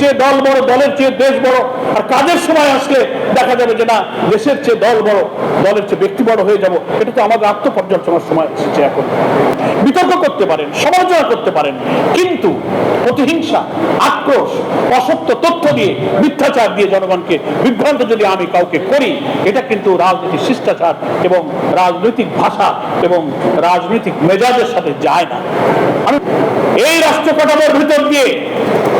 চেয়ে দল বড়, দলের চেয়ে দেশ বড়, আর কাজের সময় আসলে দেখা যাবে যে না, দেশের চেয়ে দল বড়, দলের চেয়ে ব্যক্তি বড় হয়ে যাব। এটা তো আমাদের আত্মপর্যালোচনার সময় এসেছে এখন। বিতর্ক করতে পারেন, সমালোচনা করতে পারেন, কিন্তু প্রতিহিংসা আক্রোশ, অসত্য তথ্য দিয়ে, মিথ্যাচার দিয়ে জনগণকে বিভ্রান্ত যদি আমি কাউকে করি, এটা কিন্তু রাজনীতির শিষ্টাচার এবং রাজনৈতিক ভাষা এবং রাজনৈতিক মেজাজের সাথে যায় না। এই রাষ্ট্র ভিতর দিয়ে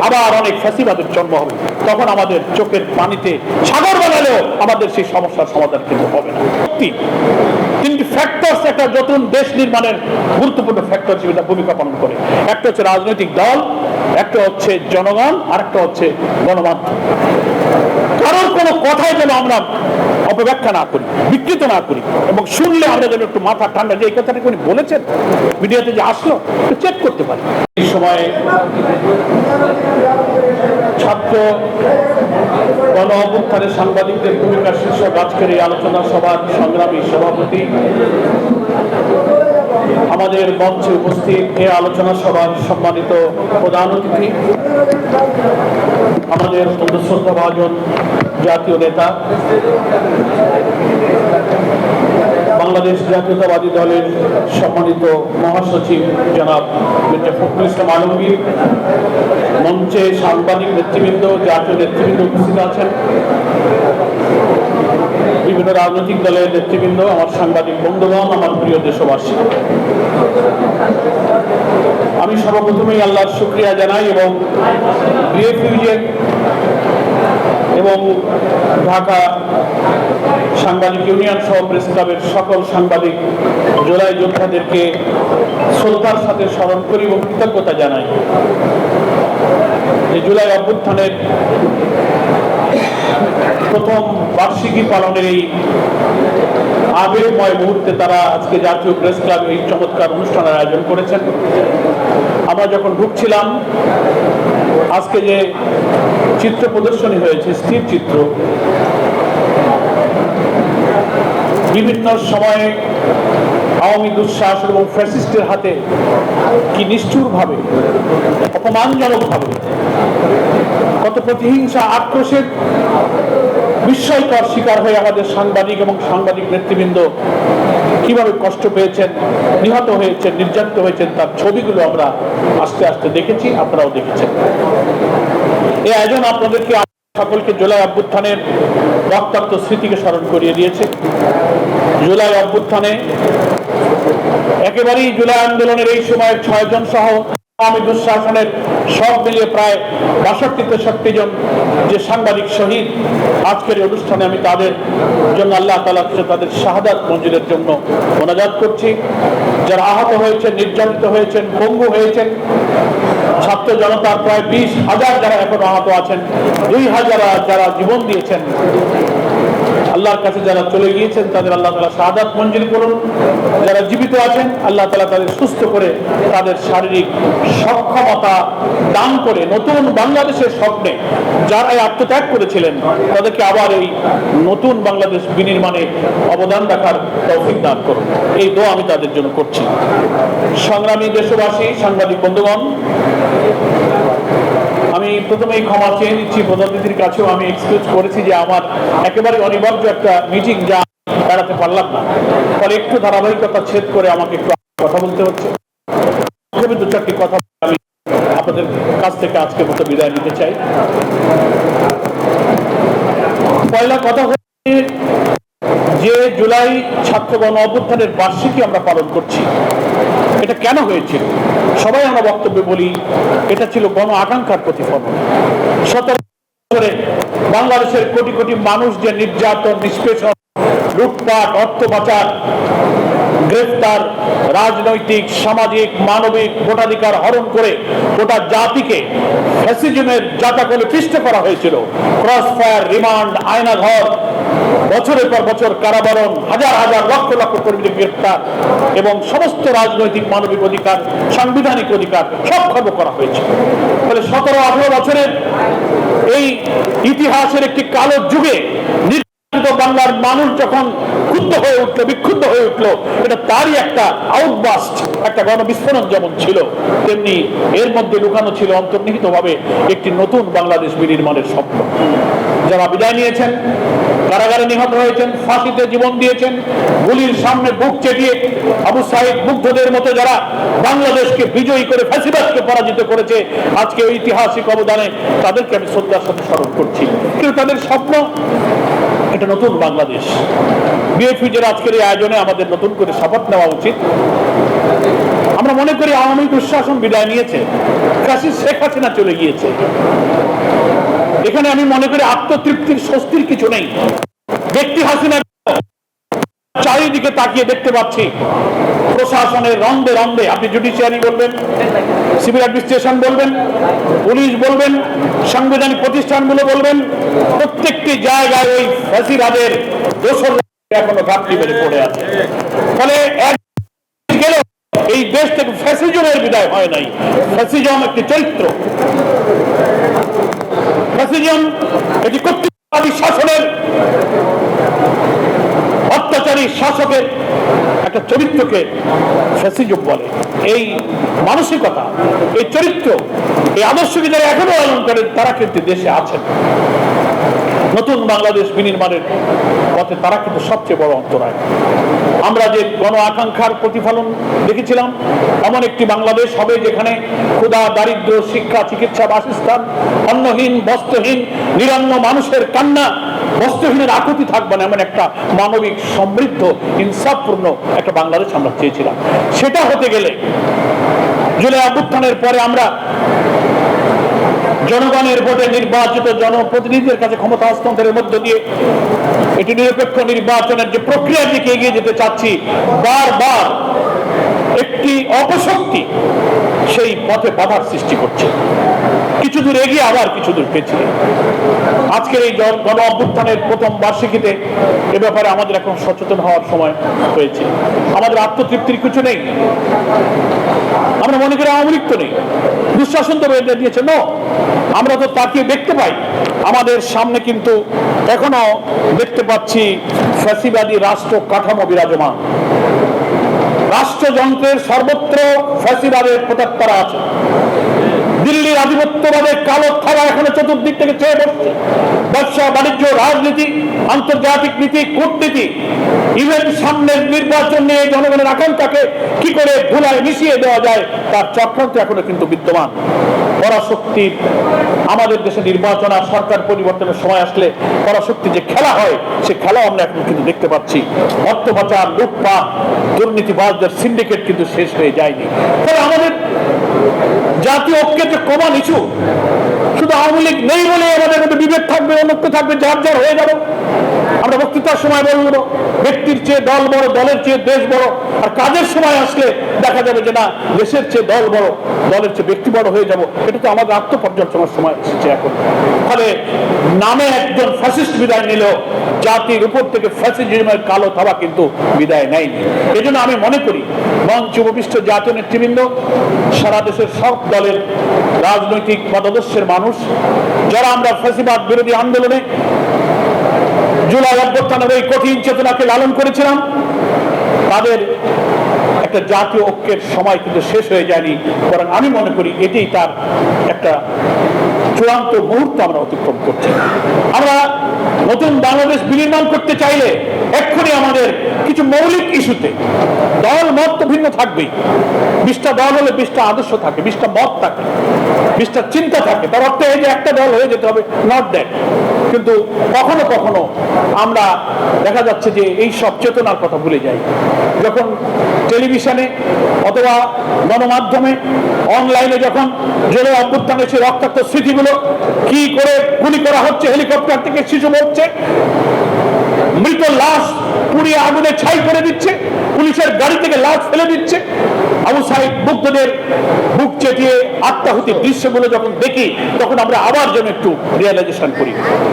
আবার অনেক ফ্যাসিবাদের জন্ম হবে, তখন আমাদের চোখের পানিতে সাগর বানালেও আমাদের সেই সমস্যার সমাধান কিন্তু হবে না। তিনটি ফ্যাক্টরস একটা নতুন দেশ নির্মাণের গুরুত্বপূর্ণ ফ্যাক্টর হিসেবে ভূমিকা পালন করে। একটা হচ্ছে রাজনৈতিক দল, একটা হচ্ছে জনগণ আর একটা হচ্ছে গণমাধ্যম। কারোর কোনো কথাই যেন আমরা অপব্যাখ্যা না করি, বিকৃত না করি, এবং শুনলে আমরা যেন একটু মাথা ঠান্ডা, যে এই কথাটা উনি বলেছেন? মিডিয়াতে যে আসলো চেক করতে পারি। এই সময়ে ছাত্র গণ অভ্যুত্থানের সাংবাদিকদের ভূমিকা শীর্ষক আজকের এই আলোচনা সভার সংগ্রামী সভাপতি। আমাদের মঞ্চে উপস্থিত এ আলোচনা সভার সম্মানিত প্রধান অতিথি, আমাদের শ্রদ্ধা ভাজন জাতীয় নেতা বাংলাদেশ জাতীয়তাবাদী দলের সম্মানিত মহাসচিব জনাব মির্জা ফখরুল ইসলাম আলমগীর, মঞ্চে সাংবাদিক নেতৃবৃন্দ, জাতীয় নেতৃবৃন্দ উপস্থিত আছেন। বিভিন্ন রাজনৈতিক দলের নেতৃবৃন্দ, আমার সাংবাদিক বন্ধুগণ, আমার প্রিয় দেশবাসী। আমি সর্বপ্রথমেই আল্লাহর শুক্রিয়া জানাই এবং বিএফইউজের এবং ঢাকা সাংবাদিক ইউনিয়ন সহ প্রেস ক্লাবের সকল সাংবাদিক জোলাই যোদ্ধাদেরকে শ্রদ্ধার সাথে স্মরণ করি এবং কৃতজ্ঞতা জানাই। যে জুলাই অভ্যুত্থানের প্রথম বার্ষিকী পালনের এই আবেগময় মুহূর্তে তারা আজকে জাতীয় প্রেস ক্লাব এই চমৎকার অনুষ্ঠানের আয়োজন করেছেন। আমরা যখন ঢুকছিলাম, আজকে যে চিত্র প্রদর্শনী হয়েছে, স্থির চিত্র বিভিন্ন সময়ে আওয়ামী দুঃশ্বাস এবং ফ্যাসিস্টের হাতে কি নিষ্ঠুরভাবে, অপমানজনকভাবে, কত প্রতিহিংসা আক্রোশের বিস্ময়কর শিকার হয়ে আমাদের সাংবাদিক এবং সাংবাদিক নেতৃবৃন্দ কীভাবে কষ্ট পেয়েছেন, নিহত হয়েছেন, নির্যাতিত হয়েছেন, তার ছবিগুলো আমরা আস্তে আস্তে দেখেছি, আপনারাও দেখেছেন। এই আয়োজন আপনাদেরকে সকলকে জুলাই অভ্যুত্থানের রক্তাক্ত স্মৃতিকে স্মরণ করিয়ে দিয়েছে। জুলাই অভ্যুত্থানে একেবারেই জুলাই আন্দোলনের এই সময় ছয়জন সহ আওয়ামী দুঃশাসনের সব মিলিয়ে প্রায় বাষট্টি তেষট্টি জন যে সাংবাদিক শহীদ আজকের অনুষ্ঠানে আমি তাদের জন্য আল্লাহ তালা তাদের শাহাদাত মঞ্জুরের জন্য মোনাজাত করছি। যারা আহত হয়েছেন, নির্যাতিত হয়েছেন, পঙ্গু হয়েছেন, ছাত্র জনতার প্রায় বিশ হাজার যারা এখন আহত আছেন, দুই হাজার যারা জীবন দিয়েছেন আল্লাহর কাছে যারা চলে গিয়েছেন, তাদের আল্লাহ তালা শাহাদাত মঞ্জুর করুন। যারা জীবিত আছেন, আল্লাহ তালা তাদের সুস্থ করে তাদের শারীরিক সক্ষমতা দান করে নতুন বাংলাদেশের স্বপ্নে যারা এই আত্মত্যাগ করেছিলেন, তাদেরকে আবার এই নতুন বাংলাদেশ বিনির্মাণে অবদান রাখার তৌফিক দান করুন। এই দোয়া আমি তাদের জন্য করছি। সংগ্রামী দেশবাসী, সাংবাদিক বন্ধুগণ আমি প্রথমেই ক্ষমা চেয়ে নিচ্ছি প্রধানমন্ত্রীর কাছেও। আমি এক্সকিউজ করেছি যে আমার একেবারে অনিবার্য একটা মিটিং যা বেড়াতে পারলাম না। ফলে একটু ধারাবাহিকতা ছেদ করে আমাকে একটু কথা বলতে হচ্ছে। দু চারটি কথা আমি আপনাদের কাছ থেকে আজকে মতো বিদায় নিতে চাই। পয়লা কথা হচ্ছে যে জুলাই ছাত্র গণ অভ্যুত্থানের বার্ষিকী আমরা পালন করছি। এটা কেন হয়েছিল? সবাই আমরা বক্তব্যে বলি, এটা ছিল গণ আকাঙ্ক্ষার প্রতিফলন। সতেরো বছরে বাংলাদেশের কোটি কোটি মানুষ যে নির্যাতন, নিষ্পেষণ, লুটপাট, অর্থ পাচার গ্রেফতার রাজনৈতিক, সামাজিক, মানবিক ভোটাধিকার হরণ করে গোটা জাতিকে ফ্যাসিজমের জাতাকলে পিষ্ট করা হয়েছিল। ক্রস ফায়ার রিমান্ড আয়নাঘর, বছরের পর বছর কারাবরণ, হাজার হাজার লক্ষ লক্ষ কর্মীদের গ্রেফতার এবং সমস্ত রাজনৈতিক, মানবিক অধিকার, সাংবিধানিক অধিকার সব খর্ব করা হয়েছে। ফলে সতেরো আঠেরো বছরের এই ইতিহাসের একটি কালো যুগে বাংলার মানুষ যখন ক্ষুব্ধ হয়ে উঠল, বিক্ষুব্ধ হয়ে উঠল, এটা তারই একটা আউটবাস্ট একটা গণবিস্ফোরণ যেমন ছিল, তেমনি এর মধ্যে লুকানো ছিল অন্তর্নিহিত ভাবে একটি নতুন বাংলাদেশ বিনির্মাণের স্বপ্ন। যারা বিদায় নিয়েছেন, কারাগারে নিহত হয়েছেন, ফাঁসিতে জীবন দিয়েছেন, গুলির সামনে বুক চেটিয়ে আবু সাহিদ মুগ্ধদের মতো যারা বাংলাদেশকে বিজয়ী করে ফ্যাসিবাদকে পরাজিত করেছে, আজকে ঐতিহাসিক অবদানে তাদেরকে আমি শ্রদ্ধার সাথে স্মরণ করছি। কিন্তু তাদের স্বপ্ন এটা নতুন বাংলাদেশ। বিএফিজের আজকের এই আয়োজনে আমাদের নতুন করে শপথ নেওয়া উচিত। আমরা মনে করি আওয়ামী দুঃশাসন বিদায় নিয়েছে। কাশি শেখ হাসিনা চলে গিয়েছে। এখানে আমি মনে করি আত্মতৃপ্তির স্বস্তির কিছু নেই। ব্যক্তি হাসিনা চারিদিকে তাকিয়ে দেখতে পাচ্ছি। প্রশাসনের রন্ধে রন্ধে আপনি জুডিশিয়ারি বলবেন সিভিল অ্যাডমিনিস্ট্রেশন বলবেন পুলিশ বলবেন, সাংবিধানিক প্রতিষ্ঠানগুলো বলবেন, প্রত্যেকটি জায়গায় ওই ফ্যাসিবাদের দোষর এখনও ঘাটতি বেড়ে পড়ে আছে। ফলে গেল এই দেশ থেকে ফ্যাসিজমের বিদায় হয় নাই। ফ্যাসিজম একটি চরিত্র। ফ্যাসিজম এটি কর্তৃত্ববাদী শাসনের অত্যাচারী শাসকের একটা চরিত্রকে ফ্যাসিজম বলে। এই মানসিকতা, এই চরিত্র, এই আদর্শকে যারা এখনও পালন করেন, তারা কিন্তু দেশে আছেন। নতুন বাংলাদেশ বিনির্মাণের পথে তারা কিন্তু সবচেয়ে বড় অন্তরায়। আমরা যে গণ আকাঙ্ক্ষার প্রতিফলন দেখেছিলাম, এমন একটি বাংলাদেশ হবে যেখানে ক্ষুধা, দারিদ্র, শিক্ষা, চিকিৎসা, বাসস্থান, অন্নহীন, বস্ত্রহীন, নিরন্ন মানুষের কান্না, বস্ত্রহীনের আকুতি থাকবে না, এমন একটা মানবিক সমৃদ্ধ, ইনসাফপূর্ণ একটা বাংলাদেশ আমরা চেয়েছিলাম। সেটা হতে গেলে জুলাই অভ্যুত্থানের পরে আমরা জনগণের ভোটে নির্বাচিত জনপ্রতিনিধিদের কাছে ক্ষমতা হস্তান্তরের মধ্য দিয়ে এটি নিরপেক্ষ নির্বাচনের যে প্রক্রিয়ার দিকে এগিয়ে যেতে চাচ্ছি, বারবার একটি অপশক্তি সেই পথে বাধার সৃষ্টি করছে। কিছু দূর এগিয়ে আবার কিছু দূর পেছিয়ে আজকের এই গণ অভ্যুত্থানের প্রথম বার্ষিকীতে এ ব্যাপারে আমাদের এখন সচেতন হওয়ার সময় হয়েছে। আমাদের আত্মতৃপ্তির কিছু নেই। আমরা মনে করি আওয়ামী লীগ তো নেই। দুঃশাসন তো বেঁধে দিয়েছে। নো আমরা তো তাকিয়ে দেখতে পাই। আমাদের সামনে কিন্তু এখনও দেখতে পাচ্ছি ফ্যাসিবাদী রাষ্ট্র কাঠামো বিরাজমান। রাষ্ট্রযন্ত্রের সর্বত্র ফ্যাসিবাদের প্রত্যাত্তরা আছে। দিল্লির আধিপত্যবাদের কালো থালা এখনও চতুর্দিক থেকে চেয়ে পড়ছে। ব্যবসা, বাণিজ্য, রাজনীতি, আন্তর্জাতিক নীতি, কূটনীতি ইভেন সামনের নির্বাচন নিয়ে জনগণের আকাঙ্ক্ষাকে কি করে ধুলায় মিশিয়ে দেওয়া যায়, তার চক্রান্ত এখনও কিন্তু বিদ্যমান। পরাশক্তি, আমাদের দেশে নির্বাচন আর সরকার পরিবর্তনের সময় আসলে পরাশক্তি যে খেলা হয়, সে খেলা আমরা এখন কিন্তু দেখতে পাচ্ছি। অর্থ পাচার, লুটপাট, দুর্নীতিবাজদের সিন্ডিকেট কিন্তু শেষ হয়ে যায়নি। ফলে আমাদের জাতীয় ঐক্যের যে কমা ইস্যু শুধু আওয়ামী লীগ নেই বলে আমাদের মধ্যে বিভেদ থাকবে, অনৈক্য থাকবে যার যার হয়ে যাবে। আমরা বক্তৃতার সময় বলব ব্যক্তির চেয়ে দল বড়, দলের চেয়ে দেশ বড়। আর কাজের সময় আসলে দেখা যাবে যে না, দেশের চেয়ে দল বড়, দলের চেয়ে ব্যক্তি বড় হয়ে যাব। এটা তো আমাদের আত্মপর্যালোচনার সময় এসেছে এখন। ফলে নামে একজন ফ্যাসিস্ট বিদায় নিল জাতির উপর থেকে ফ্যাসিজমের কালো থাবা কিন্তু বিদায় নেয়নি। এই জন্য আমি মনে করি, মঞ্চ উপবিষ্ট জাতীয় নেতৃবৃন্দ, সারা দেশের সব দলের রাজনৈতিক মতাদর্শের মানুষ যারা আমরা ফ্যাসিবাদ বিরোধী আন্দোলনে জুলাই অভ্যর্থনের এই কঠিন চেতনাকে লালন করেছিলাম, তাদের একটা জাতীয় ঐক্যের সময় কিন্তু শেষ হয়ে যায়নি। বরং আমি মনে করি এটাই তার একটা চূড়ান্ত মুহূর্ত আমরা অতিক্রম করছি। আমরা নতুন বাংলাদেশ বিনির্মাণ করতে চাইলে এক্ষুনি আমাদের কিছু মৌলিক ইস্যুতে দল মত তো ভিন্ন থাকবেই। বিশটা দল হলে বিশটা আদর্শ থাকে, বিশটা মত থাকে, বিশটা চিন্তা থাকে। তার অর্থ এই যে একটা দল হয়ে যেতে হবে নট দ্যাট কিন্তু কখনো কখনো আমরা দেখা যাচ্ছে যে এই সব চেতনার কথা ভুলে যাই। যখন টেলিভিশনে অথবা গণমাধ্যমে, অনলাইনে যখন জেলে অভ্যুত্থানের সেই রক্তাক্ত স্মৃতিগুলো কি করে গুলি করা হচ্ছে, হেলিকপ্টার থেকে শিশু মরছে মৃত লাশ পুড়িয়ে আগুনে ছাই করে দিচ্ছে, পুলিশের গাড়ি থেকে লাশ ফেলে দিচ্ছে। আবু সাহেব মুগ্ধদের বুক চেটিয়ে আত্মাহুতির দৃশ্যগুলো যখন দেখি, তখন আমরা আবার যেন একটু রিয়েলাইজেশন করি।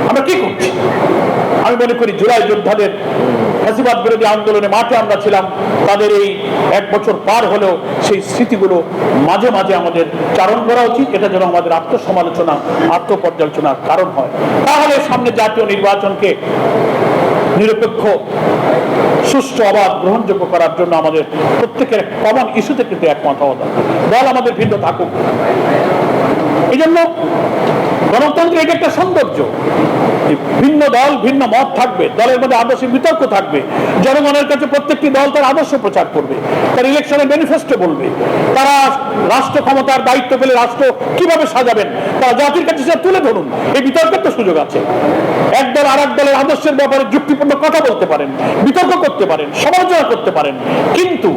আমরা কি করছি? আমি মনে করি জুলাই যোদ্ধাদের ফ্যাসিবাদ বিরোধী আন্দোলনে মাঠে আমরা ছিলাম। তাদের এই এক বছর পার হলেও সেই স্মৃতিগুলো মাঝে মাঝে আমাদের চারণ করা উচিত। এটা যেন আমাদের আত্মসমালোচনা, আত্মপর্যালোচনার কারণ হয়। তাহলে সামনে জাতীয় নির্বাচনকে নিরপেক্ষ, সুষ্ঠু আবার গ্রহণযোগ্য করার জন্য আমাদের প্রত্যেকের কমন ইস্যুতে কিন্তু একমত হওয়া দল আমাদের ভিন্ন থাকুক। এই জন্য গণতন্ত্রের এটা একটা সৌন্দর্য। ভিন্ন দল, ভিন্ন মত থাকবে, দলের মধ্যে আদর্শিক বিতর্ক থাকবে, জনগণের কাছে প্রত্যেকটি দল তার আদর্শ প্রচার করবে, তার ইলেকশনের ম্যানিফেস্টো বলবে, তারা রাষ্ট্র ক্ষমতার দায়িত্ব পেলে রাষ্ট্র কীভাবে সাজাবেন, তারা জাতির কাছে সেটা তুলে ধরুন, এই বিতর্কের তো সুযোগ আছে। এক দল আর এক দলের আদর্শের ব্যাপারে যুক্তিপূর্ণ কথা বলতে পারেন, বিতর্ক করতে পারেন, সমালোচনা করতে পারেন, কিন্তু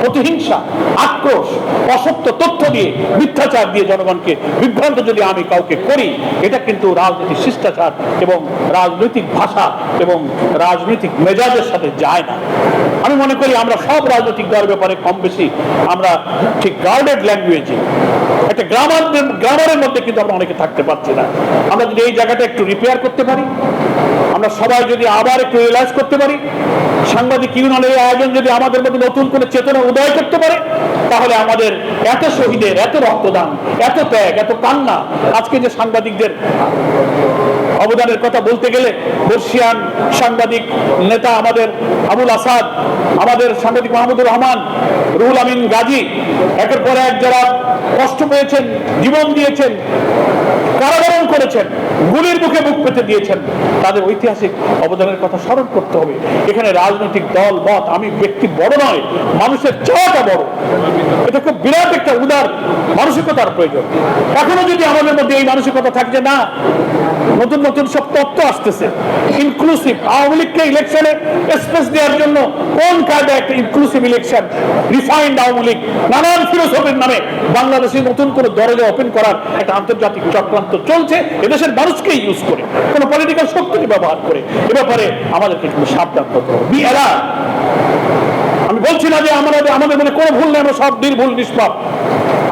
প্রতিহিংসা আক্রোশ, অসত্য তথ্য দিয়ে, মিথ্যাচার দিয়ে জনগণকে বিভ্রান্ত যদি আমি কাউকে করি এটা কিন্তু রাজনৈতিক শিষ্টাচার এবং রাজনৈতিক ভাষা এবং রাজনৈতিক মেজাজের সাথে যায় না। আমি মনে করি আমরা সব রাজনৈতিক দলের ব্যাপারে কম বেশি আমরা ঠিক গার্ডেড ল্যাঙ্গুয়েজে একটা গ্রামার গ্রামারের মধ্যে কিন্তু আমরা অনেকে থাকতে পারছি না। আমরা যদি এই জায়গাটা একটু রিপেয়ার করতে পারি, আমরা সবাই যদি আবার একটু রিয়েলাইজ করতে পারি, সাংবাদিক ইউনিয়নের আয়োজন যদি আমাদের মধ্যে নতুন করে চেতনা উদয় করতে পারে তাহলে আমাদের এত শহীদের, এত রক্তদান, এত ত্যাগ, এত কান্না, আজকে যে সাংবাদিকদের অবদানের কথা বলতে গেলে বর্ষিয়ান সাংবাদিক নেতা আমাদের আবুল আসাদ, আমাদের সাংবাদিক মাহমুদুর রহমান, রুহুল আমিন গাজী, একের পর এক যারা কষ্ট পেয়েছেন, জীবন দিয়েছেন কারাবরণ করেছেন, গুলির মুখে মুখ পেতে দিয়েছেন। তাদের ঐতিহাসিক অবদানের কথা স্মরণ করতে হবে। এখানে রাজনৈতিক দল, মত, আমি ব্যক্তি বড় নয়, মানুষের চাওয়াটা বড়। এটা খুব বিরাট একটা উদার মানসিকতার প্রয়োজন। এখনও যদি আমাদের মধ্যে এই মানসিকতা থাকে না, নতুন নতুন সব তত্ত্ব আসতেছে ইনক্লুসিভ আওয়ামী লীগকে ইলেকশনে স্পেস দেওয়ার জন্য কোন কায়দা একটা inclusive election refined Awami League, নানান ফিলোসফির নামে বাংলাদেশে নতুন করে দরজা ওপেন করার একটা আন্তর্জাতিক চক্রান্ত চলছে, এদেশের মানুষকেই ইউজ করে, কোনো পলিটিক্যাল শক্তিকে ব্যবহার করে। এ ব্যাপারে আমাদেরকে কিন্তু সাবধান হতে হবে। আমি বলছি না যে আমাদের আমাদের মধ্যে কোনো ভুল নেই, আমরা সব নির্ভুল, নিষ্পাপ।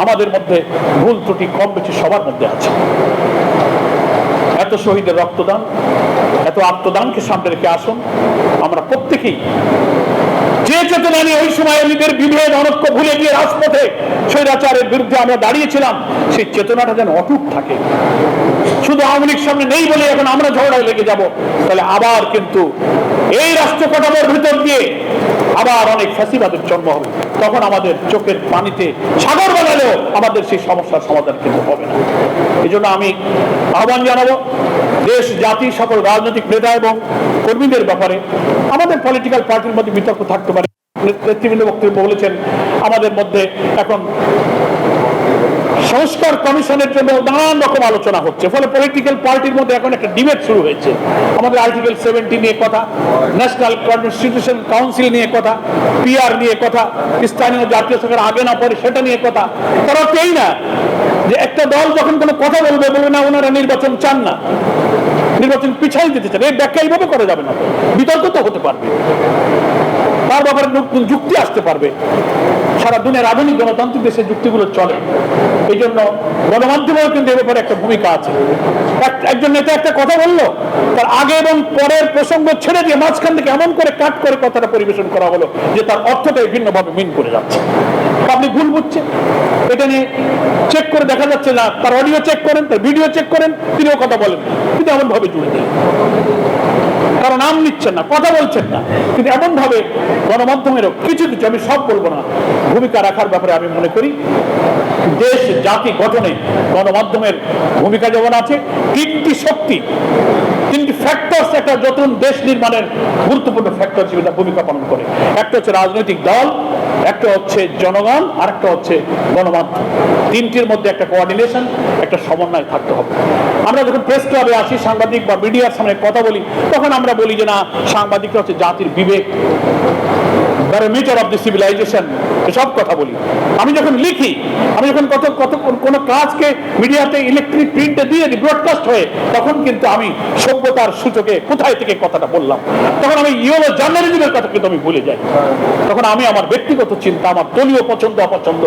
আমাদের মধ্যে ভুল ত্রুটি কম বেশি সবার মধ্যে আছে। এত শহীদের রক্তদান, এত আত্মদানকে সামনে রেখে আসুন। আমরা প্রত্যেকেই যে চেতনা নিয়ে ওই সময় আমাদের বিভেদ অনক্য ভুলে গিয়ে রাজপথে স্বৈরাচারের বিরুদ্ধে আমরা দাঁড়িয়েছিলাম, সেই চেতনাটা যেন অটুট থাকে। শুধু আওয়ামী লীগ সামনে নেই বলে এখন আমরা ঝগড়ায় লেগে যাব, তাহলে আবার কিন্তু এই রাষ্ট্র কাঠামোর ভিতর দিয়ে আবার অনেক ফ্যাসিবাদের জন্ম হবে। তখন আমাদের চোখের পানিতে সাগর বানালেও আমাদের সেই সমস্যার সমাধান কিন্তু হবে না। এই জন্য আমি আহ্বান জানাব, দেশ, জাতি, সকল রাজনৈতিক নেতা এবং কর্মীদের ব্যাপারে আমাদের পলিটিক্যাল পার্টির মধ্যে বিতর্ক থাকতে পারে। নেতৃবৃন্দ বক্তব্য বলেছেন, আমাদের মধ্যে এখন সংস্কার কমিশনের জন্য নানান রকম আলোচনা হচ্ছে। ফলে পলিটিক্যাল পার্টির মধ্যে এখন একটা ডিবেট শুরু হয়েছে। আমাদের আর্টিকেল সেভেন্টি নিয়ে কথা ন্যাশনাল কনস্টিটিউশন কাউন্সিল নিয়ে কথা পিআর নিয়ে কথা, স্থানীয় জাতীয় সরকার আগে না পরে সেটা নিয়ে কথা। তারা কেই না? যে একটা দল যখন কোনো কথা বলবে বলবে না, ওনারা নির্বাচন চান না। নির্বাচন পিছাই দিতে চান। এই ব্যাখ্যা এইভাবে করা যাবে না। বিতর্ক তো হতে পারবে। তার ব্যাপারে নতুন যুক্তি আসতে পারবে? সারা দুনিয়ার আধুনিক গণতান্ত্রিক দেশে যুক্তিগুলো চলে। এই জন্য গণমাধ্যমেও কিন্তু এ ব্যাপারে একটা ভূমিকা আছে। একজন নেতা একটা কথা বলল, তার আগে এবং পরের প্রসঙ্গ ছেড়ে দিয়ে মাঝখান থেকে এমন করে কাট করে কথাটা পরিবেশন করা হলো যে তার অর্থটাই ভিন্নভাবে মিন করে যাচ্ছে। আপনি ভুল বুঝছে এটা নিয়ে চেক করে দেখা যাচ্ছে না, তার অডিও চেক করেন, তার ভিডিও চেক করেন, তিনিও কথা বলেন। কিন্তু এমন ভাবে জুড়ে দেয় কারণ নাম নিচ্ছেন না, কথা বলছেন না। কিন্তু এমন ভাবে গণমাধ্যমেরও কিছু কিছু, আমি সব বলব না। ভূমিকা রাখার ব্যাপারে আমি মনে করি, দেশ, জাতি গঠনে গণমাধ্যমের ভূমিকা যেমন আছে, তিনটি শক্তি, তিনটি ফ্যাক্টর একটা নতুন দেশ নির্মাণের গুরুত্বপূর্ণ ফ্যাক্টর হিসেবে ভূমিকা পালন করে। একটা হচ্ছে রাজনৈতিক দল একটা হচ্ছে জনগণ আর একটা হচ্ছে গণমাধ্যম। তিনটির মধ্যে একটা কোঅর্ডিনেশন একটা সমন্বয় থাকতে হবে। আমরা যখন প্রেস ক্লাবে আসি, সাংবাদিক বা মিডিয়ার সামনে কথা বলি, তখন আমরা বলি যে না, সাংবাদিকরা হচ্ছে জাতির বিবেক অফ দি সিভিলাইজেশন এসব কথা বলি। আমি যখন আমি যখন কত কত কোনো কাজকে মিডিয়াতে ইলেকট্রিক প্রিন্টে দিয়ে দিই ব্রডকাস্ট হয়ে, তখন কিন্তু আমি সভ্যতার সূচকে কোথায় থেকে কথাটা বললাম? তখন আমি ইয়েলো জার্নালিজমের কথা কিন্তু আমি ভুলে যাই। তখন আমি আমার ব্যক্তিগত চিন্তা, আমার দলীয় পছন্দ, অপছন্দ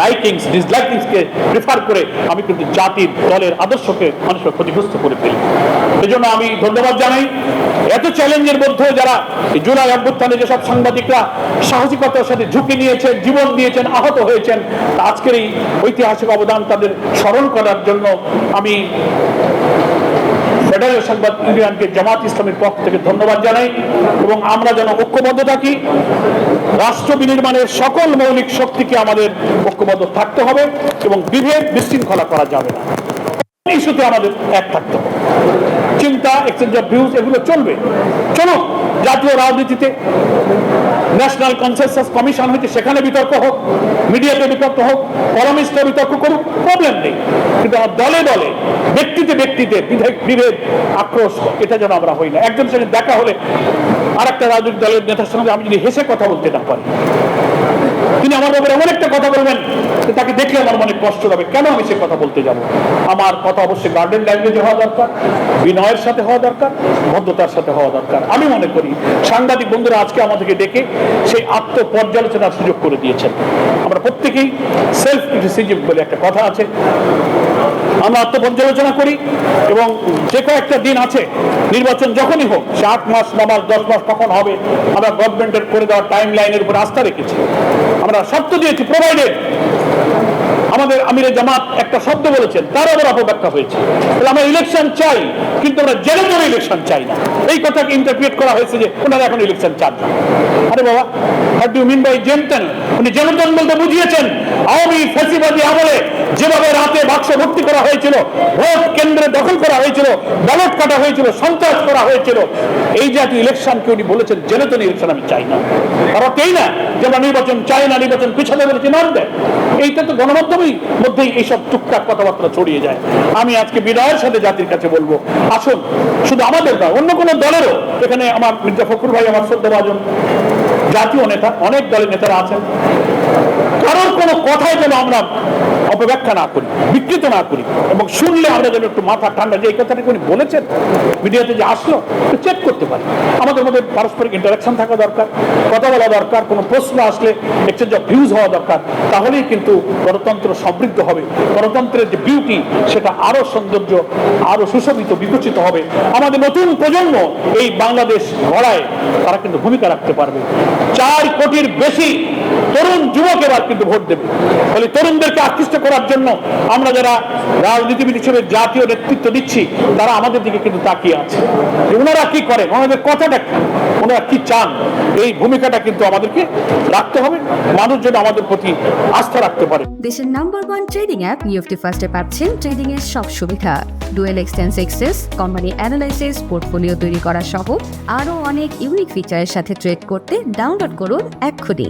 লাইকিংস ডিসলাইকিংসকে প্রিফার করে আমি কিন্তু জাতির দলের আদর্শকে, মানুষকে ক্ষতিগ্রস্ত করে ফেলি। এই জন্য আমি ধন্যবাদ জানাই। এত চ্যালেঞ্জের মধ্যে যারা জুলাই অভ্যুত্থানে যেসব সাংবাদিকরা সাহসিকতার সাথে ঝুঁকি নিয়েছেন, জীবন দিয়েছেন, আহত হয়েছেন আজকের এই ঐতিহাসিক অবদান তাদের স্মরণ করার জন্য আমি ফেডারেল সংবাদ ইউনিয়নকে জামাত ইসলামের পক্ষ থেকে ধন্যবাদ জানাই এবং আমরা যেন ঐক্যবদ্ধ থাকি। রাষ্ট্র বিনির্মাণের সকল মৌলিক শক্তিকে আমাদের ঐক্যবদ্ধ থাকতে হবে এবং বিভেদ বিশৃঙ্খলা করা যাবে না। ইস্যুতে আমাদের এক থাকতে হবে। চিন্তা এক্সচেঞ্জ অফ ভিউজ এগুলো চলবে। চলো জাতীয় রাজনীতিতে ন্যাশনাল কনসেনসাস কমিশন হয়েছে সেখানে বিতর্ক হোক মিডিয়াতে বিতর্ক হোক কলামিস্টে বিতর্ক করুক প্রবলেম নেই। কিন্তু আমার দলে দলে, ব্যক্তিতে ব্যক্তিতে বিভেদ বিভেদ, আক্রোশ, এটা যেন আমরা হই না। একজন সঙ্গে দেখা হলে আর একটা রাজনৈতিক দলের নেতার সঙ্গে আমি যদি হেসে কথা বলতে না পারি তিনি আমার ব্যাপারে এমন একটা কথা বলবেন তাকে দেখলে আমার মনে কষ্ট হবে। কেন আমি সে কথা বলতে যাব? আমার কথা অবশ্যই গার্ডেন ল্যাঙ্গুয়েজে হওয়া দরকার, বিনয়ের সাথে হওয়া দরকার, ভদ্রতার সাথে হওয়া দরকার। আমি মনে করি, সাংবাদিক বন্ধুরা আজকে আমাদেরকে ডেকে সেই আত্মপর্যালোচনার সুযোগ করে দিয়েছেন। আমরা প্রত্যেকেই সেলফ ক্রিটিসিজম বলে একটা কথা আছে। আমরা আত্মপর্যালোচনা করি এবং যে কয়েকটা দিন আছে, নির্বাচন যখনই হোক, সে আট মাস, ন মাস, দশ মাস কখন হবে, আমরা গভর্নমেন্টের করে দেওয়া টাইম লাইনের উপর আস্থা রেখেছি। আমরা শর্ত দিয়েছি প্রোভাইডেড আমাদের আমিরে জামাত একটা শব্দ বলেছেন, তার আবার অপব্যাখ্যা হয়েছে। তাহলে আমরা ইলেকশন চাই, কিন্তু আমরা জেলে জেলে ইলেকশন চাই না। এই কথাকে ইন্টারপ্রিয়েট করা হয়েছে যে ওনারা এখন ইলেকশন চান আরে বাবা হাট ইউ মিন বাই জেন্টেন উনি জেনতন বলতে বুঝিয়েছেন, আওয়ামী ফেসিবাদী আমলে যেভাবে বাক্স ভর্তি করা হয়েছিল, ভোট কেন্দ্রে দখল করা হয়েছিল, ব্যালট কাটা হয়েছিল, সন্ত্রাস করা হয়েছিল। এই জাতীয় ইলেকশনকে উনি বলেছেন জেনতন ইলেকশন আমি চাই না। তার এই না যে আমরা নির্বাচন চাই না, নির্বাচন পিছনে বলেছি দেয় এইটা তো গণমাধ্যমেই মধ্যেই এইসব টুকটাক কথাবার্তা ছড়িয়ে যায়। আমি আজকে বিনয়ের সাথে জাতির কাছে বলব, আসুন, শুধু আমাদের নয়, অন্য কোনো দলেরও এখানে আমার মির্জা ফখরুল ভাই, আমার শ্রদ্ধাভাজন জাতীয় নেতা, অনেক দলের নেতারা আছেন। কারোর কোনো কথায় যেন আমরা অপব্যাখ্যা না করি, বিকৃত না করি এবং শুনলে আমরা যেন একটু মাথা ঠান্ডা যে এই কথাটা উনি বলেছেন। মিডিয়াতে যে আসলো চেক করতে পারি। আমাদের মধ্যে পারস্পরিক ইন্টারাকশন থাকা দরকার, কথা বলা দরকার, কোনো প্রশ্ন আসলে এক্সচেঞ্জ অফ ভিউজ হওয়া দরকার, তাহলেই কিন্তু গণতন্ত্র সমৃদ্ধ হবে। গণতন্ত্রের যে বিউটি সেটা আরও সৌন্দর্য, আরও সুশোভিত, বিকশিত হবে। আমাদের নতুন প্রজন্ম এই বাংলাদেশ গড়ায়, তারা কিন্তু ভূমিকা রাখতে পারবে। চার কোটির বেশি তরুণ যুবক এবার কিন্তু ভোট দেবে। ফলে তরুণদেরকে আকৃষ্ট করার জন্য আমরা যারা রাজনীতিবিদ হিসেবে জাতীয় নেতৃত্ব দিচ্ছি, তারা আমাদের দিকে কিন্তু তাকিয়ে আছে। ওনারা কি করেন? ওনাদের কথাটা কি? ওনারা কি চান? এই ভূমিকাটা কিন্তু আমাদেরকে রাখতে হবে। মানুষ যেন আমাদের প্রতি আস্থা রাখতে পারে। দেশের number one trading app UFT ফার্স্টে পাচ্ছেন ট্রেডিং এর সব সুবিধা। ডুয়েল এক্সটেন্স এক্সেস কোম্পানি অ্যানালাইসিস পোর্টফোলিও তৈরি করা সহ আরও অনেক ইউনিক ফিচারের সাথে ট্রেড করতে ডাউনলোড করুন এক্ষুনি।